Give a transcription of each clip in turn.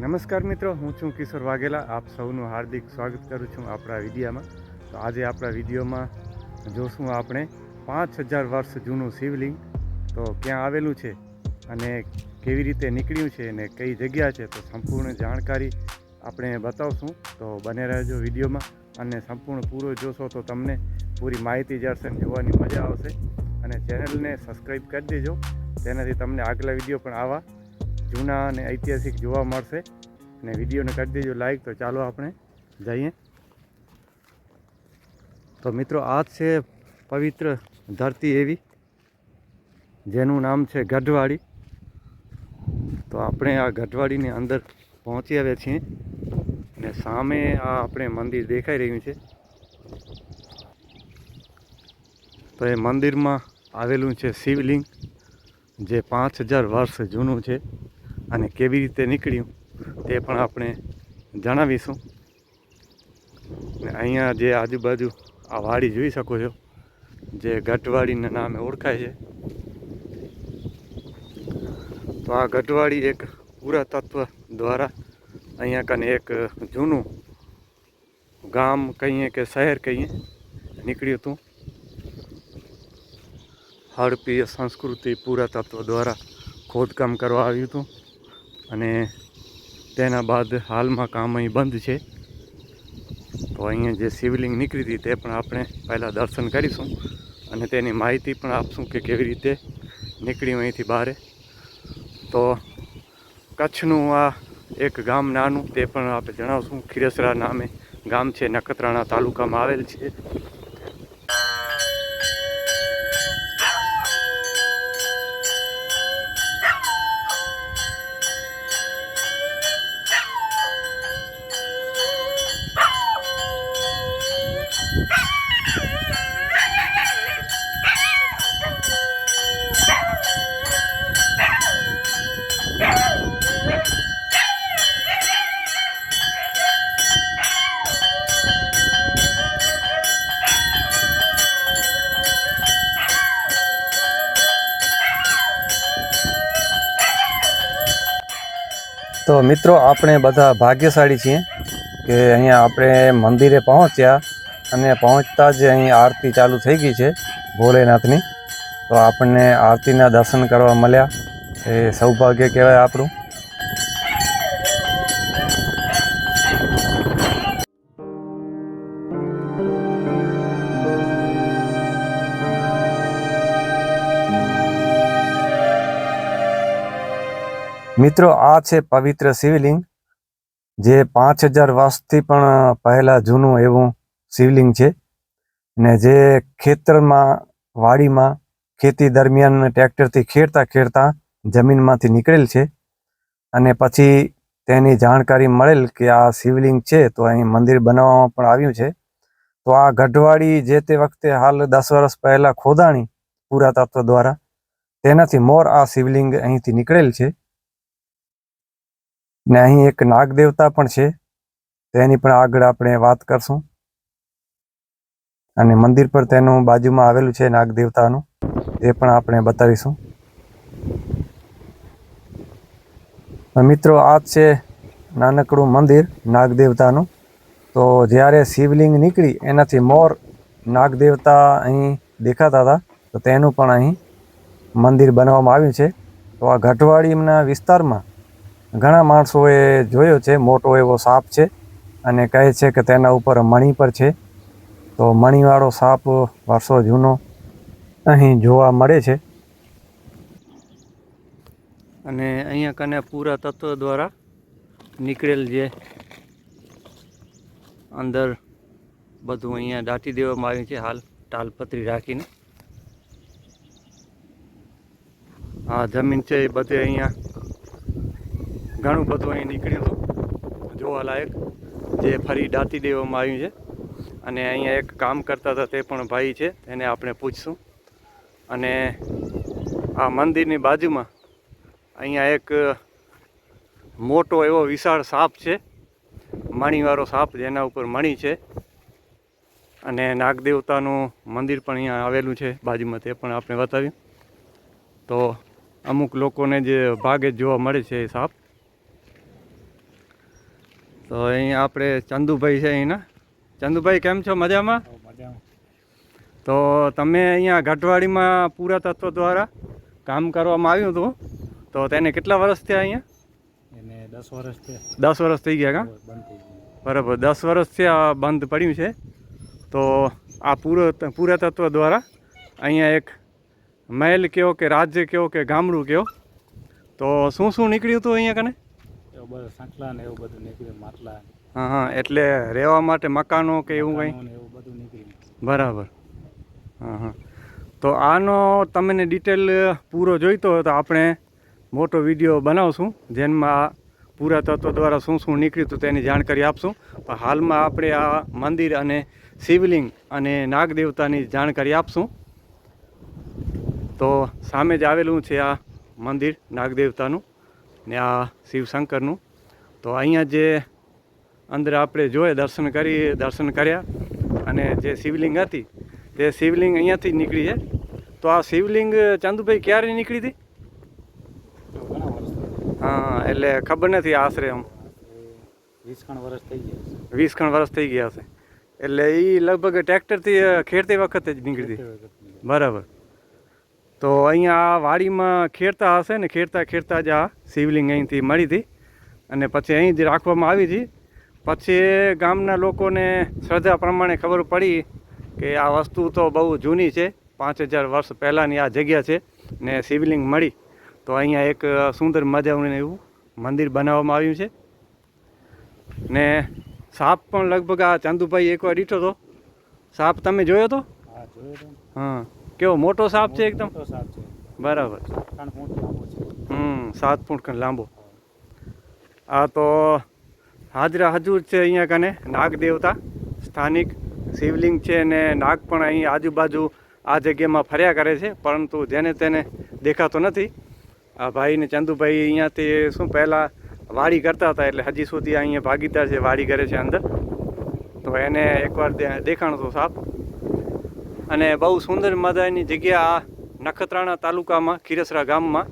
નમસ્કાર મિત્રો, હું છું કિશોર વાઘેલા. આપ સૌનું હાર્દિક સ્વાગત કરું છું આપણા વિડીયામાં. તો આજે આપણા વિડીયોમાં જોશું આપણે પાંચ હજાર વર્ષ જૂનું શિવલિંગ. તો ક્યાં આવેલું છે અને કેવી રીતે નીકળ્યું છે અને કઈ જગ્યા છે તો સંપૂર્ણ જાણકારી આપણે બતાવશું. તો બને રહેજો વિડીયોમાં અને સંપૂર્ણ પૂરો જોશો તો તમને પૂરી માહિતી અને જોવાની મજા આવશે. અને ચેનલને સબસ્ક્રાઈબ કરી દેજો. તેનાથી તમને આગલા વીડિયો પણ આવા જૂના અને ઐતિહાસિક જોવા મળશે. અને વિડીયોને કરી દેજો લાઈક તો ચાલો આપણે જઈએ. તો મિત્રો, આ છે પવિત્ર ધરતી એવી, જેનું નામ છે ગઢવાડી તો આપણે આ ગઢવાડીની અંદર પહોંચી આવ્યા છીએ. અને સામે આ આપણે મંદિર દેખાઈ રહ્યું છે. તો એ મંદિરમાં આવેલું છે શિવલિંગ, જે પાંચ હજાર વર્ષ જૂનું છે. અને કેવી રીતે નીકળ્યું તે પણ આપણે જણાવીશું. ને અહીંયા જે આજુબાજુ આ વાડી જોઈ શકો છો, જે ગઢવાડીના નામે ઓળખાય છે. તો આ ગઢવાડી એક પુરાતત્વ દ્વારા અહીંયા કને એક જૂનું ગામ કહીએ કે શહેર કહીએ નીકળ્યું હતું. હડપીય સંસ્કૃતિ પુરાતત્વ દ્વારા ખોદકામ કરવા આવ્યું હતું. અને તેના બાદ હાલમાં કામ અહીં બંધ છે. તો અહીંયા જે શિવલિંગ નીકળી હતી તે પણ આપણે પહેલાં દર્શન કરીશું અને તેની માહિતી પણ આપશું કે કેવી રીતે નીકળી અહીંથી બહાર. તો કચ્છનું આ એક ગામ નાનું તે પણ આપણે જણાવશું. ખીરસરા નામે ગામ છે, નખત્રાણા તાલુકામાં આવેલ છે. તો મિત્રો, આપણે બધા ભાગ્યશાળી છીએ કે અહીંયા આપણે મંદિરે પહોંચ્યા અને પહોંચતા જ અહીં આરતી ચાલુ થઈ ગઈ છે ભોલેનાથની. તો આપણને આરતીના દર્શન કરવા મળ્યા. એ સૌભાગ્ય કહેવાય આપણું. મિત્રો, આ છે પવિત્ર શિવલિંગ, જે પાંચ હજાર વર્ષથી પણ પહેલાં જૂનું એવું શિવલિંગ છે. ને જે ખેતરમાં, વાડીમાં, ખેતી દરમિયાન ટ્રેક્ટરથી ખેડતા ખેડતા જમીનમાંથી નીકળેલ છે. અને પછી તેની જાણકારી મળેલ કે આ શિવલિંગ છે, તો અહીં મંદિર બનાવવામાં પણ આવ્યું છે. તો આ ગઢવાડી જે તે વખતે હાલ દસ વર્ષ પહેલાં ખોદાણી પુરાતત્વ દ્વારા, તેનાથી મોર આ શિવલિંગ અહીંથી નીકળેલ છે. ને અહીં એક નાગ દેવતા પણ છે. તેની પણ આગળ આપણે વાત કરશું. અને મંદિર પર તેનું બાજુમાં આવેલું છે નાગ દેવતાનું એ પણ આપણે બતાવીશું. મિત્રો, આ છે નાનકડું મંદિર નાગ દેવતાનું તો જ્યારે શિવલિંગ નીકળી, એનાથી મોર નાગ દેવતા અહીં દેખાતા હતા. તો તેનું પણ અહીં મંદિર બનાવવામાં આવ્યું છે. તો આ ગઢવાડીના વિસ્તારમાં ઘણા માણસોએ જોયો છે, મોટો એવો સાપ છે અને કહે છે કે તેના ઉપર મણી પર છે. તો મણીવાળો સાપ વર્ષો જૂનો અહીં જોવા મળે છે. અને અહીંયા કને પુરાતત્વ દ્વારા નીકળેલ જે અંદર બધું અહીંયા દાટી દેવામાં આવ્યું છે, હાલ તાલપત્રી રાખીને. આ જમીન છે એ બધે અહીંયા ઘણું બધું અહીં નીકળ્યું હતું. જોવાલાયક જે ફરી દાટી દેવામાં આવ્યું છે. અને અહીંયા એક કામ કરતા હતા તે પણ ભાઈ છે. એને આપણે પૂછશું. અને આ મંદિરની બાજુમાં અહીંયા એક મોટો એવો વિશાળ સાપ છે. મણીવાળો સાપ જેના ઉપર મણી છે. અને નાગદેવતાનું મંદિર પણ અહીંયા આવેલું છે બાજુમાં, તે પણ આપણે બતાવ્યું. તો અમુક લોકોને જે ભાગે જોવા મળે છે એ સાપ. તો અહીં આપણે ચંદુભાઈ છે અહીંના. ચંદુભાઈ કેમ છો? મજામાં? તો તમે અહીંયા ગઢવાડીમાં પુરાતત્વ દ્વારા કામ કરવામાં આવ્યું હતું. તો તેને કેટલા વર્ષ થયા અહીંયા? એને દસ વર્ષ થયા. દસ વર્ષ થઈ ગયા કા? બરાબર દસ વર્ષથી આ બંધ પડ્યું છે. તો આ પૂરો પુરાતત્વ દ્વારા અહીંયા એક મહેલ કહો કે રાજ્ય કહો કે ગામડું કયો? તો શું શું નીકળ્યું હતું અહીંયા કને? એવું સાંકલા ને એવું બધું નીકળ્યું માટલા હા હા એટલે રહેવા માટે મકાનો કે એવું કંઈ? એવું બધું નીકળ્યું. બરાબર. હા હા. તો આનો તમને ડિટેલ પૂરો જોઈતો હોય તો આપણે મોટો વીડિયો બનાવશું જેમાં પુરાતત્વ દ્વારા શું શું નીકળ્યું હતું તેની જાણકારી આપશું. પણ હાલમાં આપણે આ મંદિર અને શિવલિંગ અને નાગદેવતાની જાણકારી આપશું. તો સામે જ આવેલું છે આ મંદિર નાગદેવતાનું. ને આ શિવશંકરનું તો અહીંયા જે અંદર આપણે જોઈએ દર્શન કરી દર્શન કર્યા અને જે શિવલિંગ હતી તે શિવલિંગ અહીંયાથી નીકળી છે. તો આ શિવલિંગ ચાંદુભાઈ ક્યારે નીકળી હતી? હા એટલે ખબર નથી આશરે આમ. વીસ ખણ વર્ષ થઈ ગયા વીસ ખણ વર્ષ થઈ ગયા હશે. એટલે એ લગભગ ટ્રેક્ટરથી ખેડતી વખતે જ નીકળી હતી. તે વખત. ની. બરાબર. તો અહીંયા આ વાડીમાં ખેડતા હશે ને ખેડતા ખેડતા જ આ શિવલિંગ અહીંથી મળી હતી. અને પછી અહીં જ રાખવામાં આવી હતી. પછી ગામના લોકોને શ્રદ્ધા પ્રમાણે ખબર પડી કે આ વસ્તુ તો બહુ જૂની છે. પાંચ હજાર વર્ષ પહેલાંની આ જગ્યા છે ને શિવલિંગ મળી. તો અહીંયા એક સુંદર મજાનું એવું મંદિર બનાવવામાં આવ્યું છે. ને સાપ પણ લગભગ આ ચાંદુભાઈ એકવાર દીઠો હતો. સાપ તમે જોયો હતો. હા. કેવો મોટો સાપ છે એકદમ? મોટો સાપ છે. બરાબર. હમ સાત ફૂટ ખંડ લાંબો. આ તો હાજરા હજુર છે અહીંયા કને નાગ દેવતા સ્થાનિક શિવલિંગ છે ને નાગ પણ અહીં આજુબાજુ આ જગ્યામાં ફર્યા કરે છે પરંતુ જેને તેને દેખાતો નથી. આ ભાઈ ને ચંદુભાઈ અહીંયાથી શું પહેલાં વાડી કરતા હતા એટલે હજી સુધી અહીંયા ભાગીદાર છે વાડી કરે છે અંદર. તો એને એકવાર દેખાણ દેખાણો હતો સાપ. અને બહુ સુંદર મજાની જગ્યા આ નખત્રાણા તાલુકામાં, ખીરસરા ગામમાં.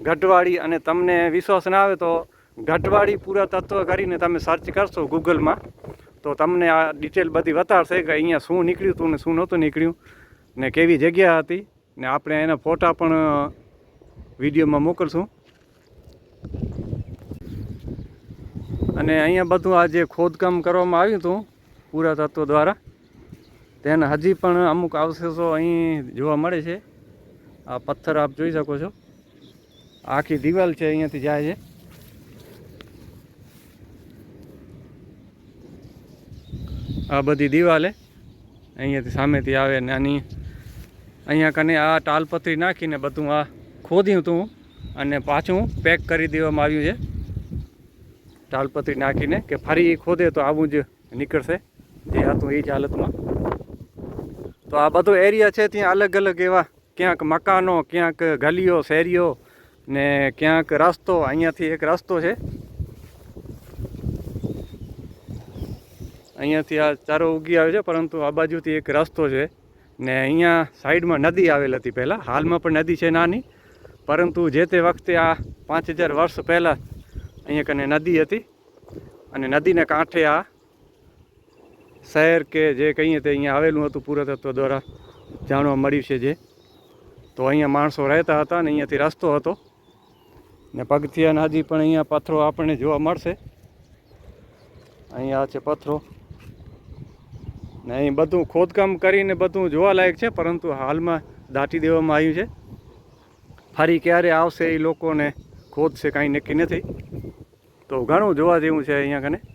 ગઢવાડી અને તમને વિશ્વાસ ના આવે તો ગઢવાડી પુરાતત્વ કરીને તમે સર્ચ કરશો ગૂગલમાં, તો તમને આ ડિટેલ બધી બતાડશે કે અહીંયા શું નીકળ્યું હતું ને શું નહોતું નીકળ્યું ને કેવી જગ્યા હતી. ને આપણે એના ફોટા પણ વિડીયોમાં મોકલશું. અને અહીંયા બધું આ જે ખોદકામ કરવામાં આવ્યું હતું પુરાતત્વ દ્વારા તેના હજી પણ અમુક અવશેષો અહીં જોવા મળે છે. આ પથ્થર આપ જોઈ શકો છો. આખી દિવાલ છે અહીંયાથી જાય છે. આ બધી દિવાલે અહીંયાથી સામેથી આવે ને આની અહીંયા કને આ ટાલપત્રી નાખીને બધું આ ખોદ્યું હતું અને પાછું પેક કરી દેવામાં આવ્યું છે. ટાલપત્રી નાખીને કે ફરી ખોદે તો આવું જ નીકળશે. જે હતું એ જ હાલતમાં. તો આ બધો એરિયા છે ત્યાં અલગ અલગ એવા ક્યાંક મકાનો, ક્યાંક ગલીઓ, શેરીઓ ને ક્યાંક રસ્તો. અહીંયાથી એક રસ્તો છે. અહીંયાથી આ ચારો ઉગી આવે છે, પરંતુ આ બાજુથી એક રસ્તો છે ને અહીંયા સાઈડમાં નદી આવેલ હતી પહેલાં. હાલમાં પણ નદી છે નાની, પરંતુ જે તે વખતે આ પાંચ હજાર વર્ષ પહેલાં અહીંયા કને નદી હતી અને નદીને કાંઠે આ શહેર કે જે કહીએ તે અહીંયા આવેલું હતું પુરાતત્વ દ્વારા જાણવા મળ્યું છે જે. તો અહીંયા માણસો રહેતા હતા ને અહીંયાથી રસ્તો હતો. ને પગથિયાના હજી પણ અહીંયા પથ્થરો આપણને જોવા મળશે. અહીંયા છે પથ્થરો. ને અહીં બધું ખોદકામ કરીને બધું જોવાલાયક છે, પરંતુ હાલમાં દાટી દેવામાં આવ્યું છે. ફરી ક્યારે આવશે એ લોકોને ખોદશે કાંઈ નક્કી નથી. તો ઘણું જોવા જેવું છે અહીંયા કને.